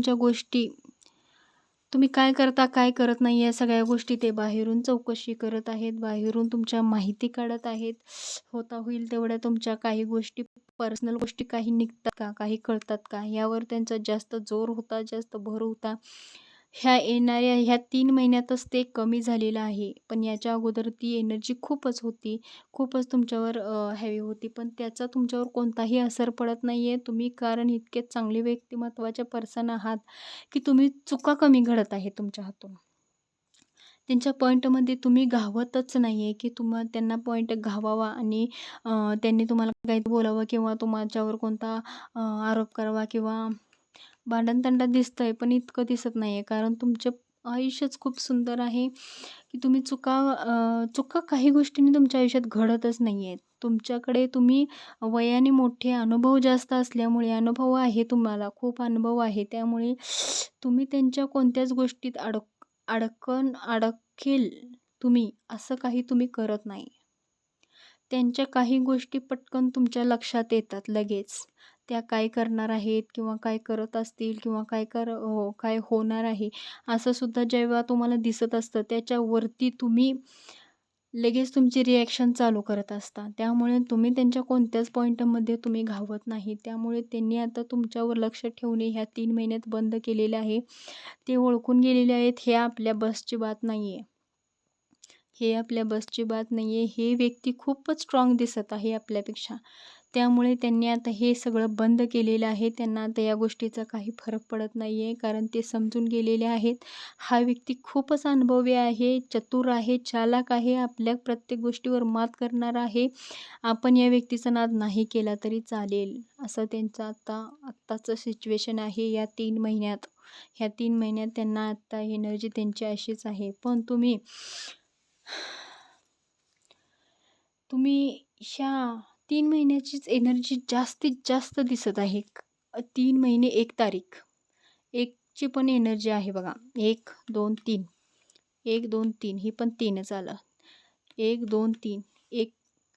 तुमच्या गोष्टी. तुम्ही काय करता काय करत नाही या सगळ्या गोष्टी ते बाहेरून चौकशी करत आहेत बाहेरून तुमच्या माहिती काढत आहेत. होता होईल तेवढ्या तुमच्या काही गोष्टी पर्सनल गोष्टी काही निघतात का काही कळतात का? यावर त्यांचा जास्त जोर होता जास्त भर होता. ह्या येणाऱ्या ह्या तीन महिन्यातच ते कमी झालेलं आहे. पण याच्या अगोदर ती एनर्जी खूपच होती. खूपच तुमच्यावर हॅवी होती. पण त्याचा तुमच्यावर कोणताही असर पडत नाही आहे तुम्ही कारण इतके चांगले व्यक्तिमत्वाचे पर्सन आहात की तुम्ही चुका कमी घडत आहे तुमच्या हातून. त्यांच्या पॉईंटमध्ये तुम्ही घावतच नाही आहे की तुम्हा त्यांना पॉईंट घावावा आणि त्यांनी तुम्हाला काही बोलावं किंवा तुमच्यावर कोणता आरोप करावा किंवा भांडणतंडा दिसतं आहे पण इतकं दिसत नाही आहे कारण तुमचं आयुष्यच खूप सुंदर आहे की तुम्ही चुका चुका काही गोष्टींनी तुमच्या आयुष्यात घडतच नाही आहेत तुमच्याकडे तुम्ही वयाने मोठे अनुभव जास्त असल्यामुळे अनुभव आहे तुम्हाला खूप अनुभव आहे. त्यामुळे तुम्ही त्यांच्या कोणत्याच गोष्टीत अडक अडकन अडकेल तुम्ही असं काही तुम्ही करत नाही. त्यांच्या काही गोष्टी पटकन तुमच्या लक्षात येतात लगेच. त्या काय करणार आहेत किंवा काय करत असतील किंवा काय कर हो काय होणार आहे असंसुद्धा जेव्हा तुम्हाला दिसत असतं त्याच्यावरती तुम्ही लगेच तुमची रिॲक्शन चालू करत असता. त्यामुळे तुम्ही त्यांच्या कोणत्याच पॉईंटमध्ये तुम्ही घावत नाही. त्यामुळे त्यांनी आता तुमच्यावर लक्ष ठेवणे ह्या तीन महिन्यात बंद केलेले आहे. ते ओळखून गेलेले आहेत हे आपल्या बसची बात नाही आहे हे आपल्या बसची बात नाही आहे हे व्यक्ती खूपच स्ट्रॉंग दिसत आहे आपल्यापेक्षा. त्यामुळे त्यांनी आता हे सगळं बंद केलेलं आहे. त्यांना आता या गोष्टीचा काही फरक पडत नाही आहे कारण ते समजून गेलेले आहेत. हा व्यक्ती खूपच अनुभवी आहे चतुर आहे चालाक आहे. आपल्या प्रत्येक गोष्टीवर मात करणार आहे. आपण या व्यक्तीचा नाद नाही केला तरी चालेल. असं त्यांचं आता आत्ताचं सिच्युएशन आहे या तीन महिन्यात. ह्या तीन महिन्यात त्यांना आत्ता एनर्जी त्यांची अशीच आहे. पण तुम्ही तुम्ही ह्या तीन महिन्याचीच एनर्जी जास्तीत जास्त दिसत आहे. तीन महिने एक तारीख. एकची पण एनर्जी आहे बघा. एक दोन तीन. एक दोन तीन. ही पण तीनच आलं. एक दोन तीन. एक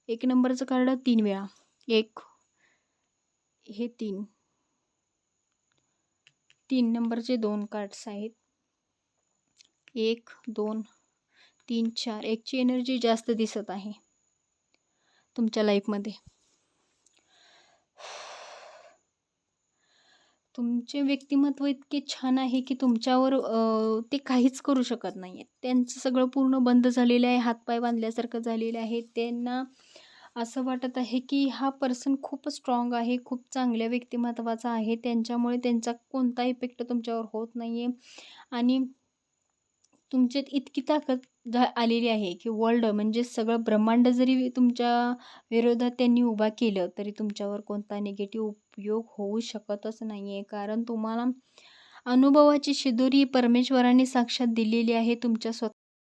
एक नंबरचं कार्ड तीन वेळा. एक हे तीन. तीन नंबरचे दोन कार्ड्स आहेत. एक दोन तीन चार एकची एनर्जी जास्त दिसत आहे. तुमच्या लाईफमध्ये तुमचे व्यक्तिमत्व इतके छान आहे की तुमच्यावर ते काहीच करू शकत नाही आहेत त्यांचं सगळं पूर्ण बंद झालेलं आहे हातपाय बांधल्यासारखं झालेलं आहे. त्यांना असं वाटत आहे की हा पर्सन खूप स्ट्रॉंग आहे खूप चांगल्या व्यक्तिमत्वाचा आहे. त्यांच्यामुळे त्यांचा कोणता इफेक्ट तुमच्यावर होत नाही आहे आणि तुमच्यात इतकी ताकद झा आलेली आहे की वर्ल्ड म्हणजे सगळं ब्रह्मांड जरी तुमच्या विरोधात त्यांनी उभा केलं तरी तुमच्यावर कोणता निगेटिव्ह उपयोग होऊ शकतच नाही आहे कारण तुम्हाला अनुभवाची शिदोरी परमेश्वराने साक्षात दिलेली आहे. तुमच्या स्वतः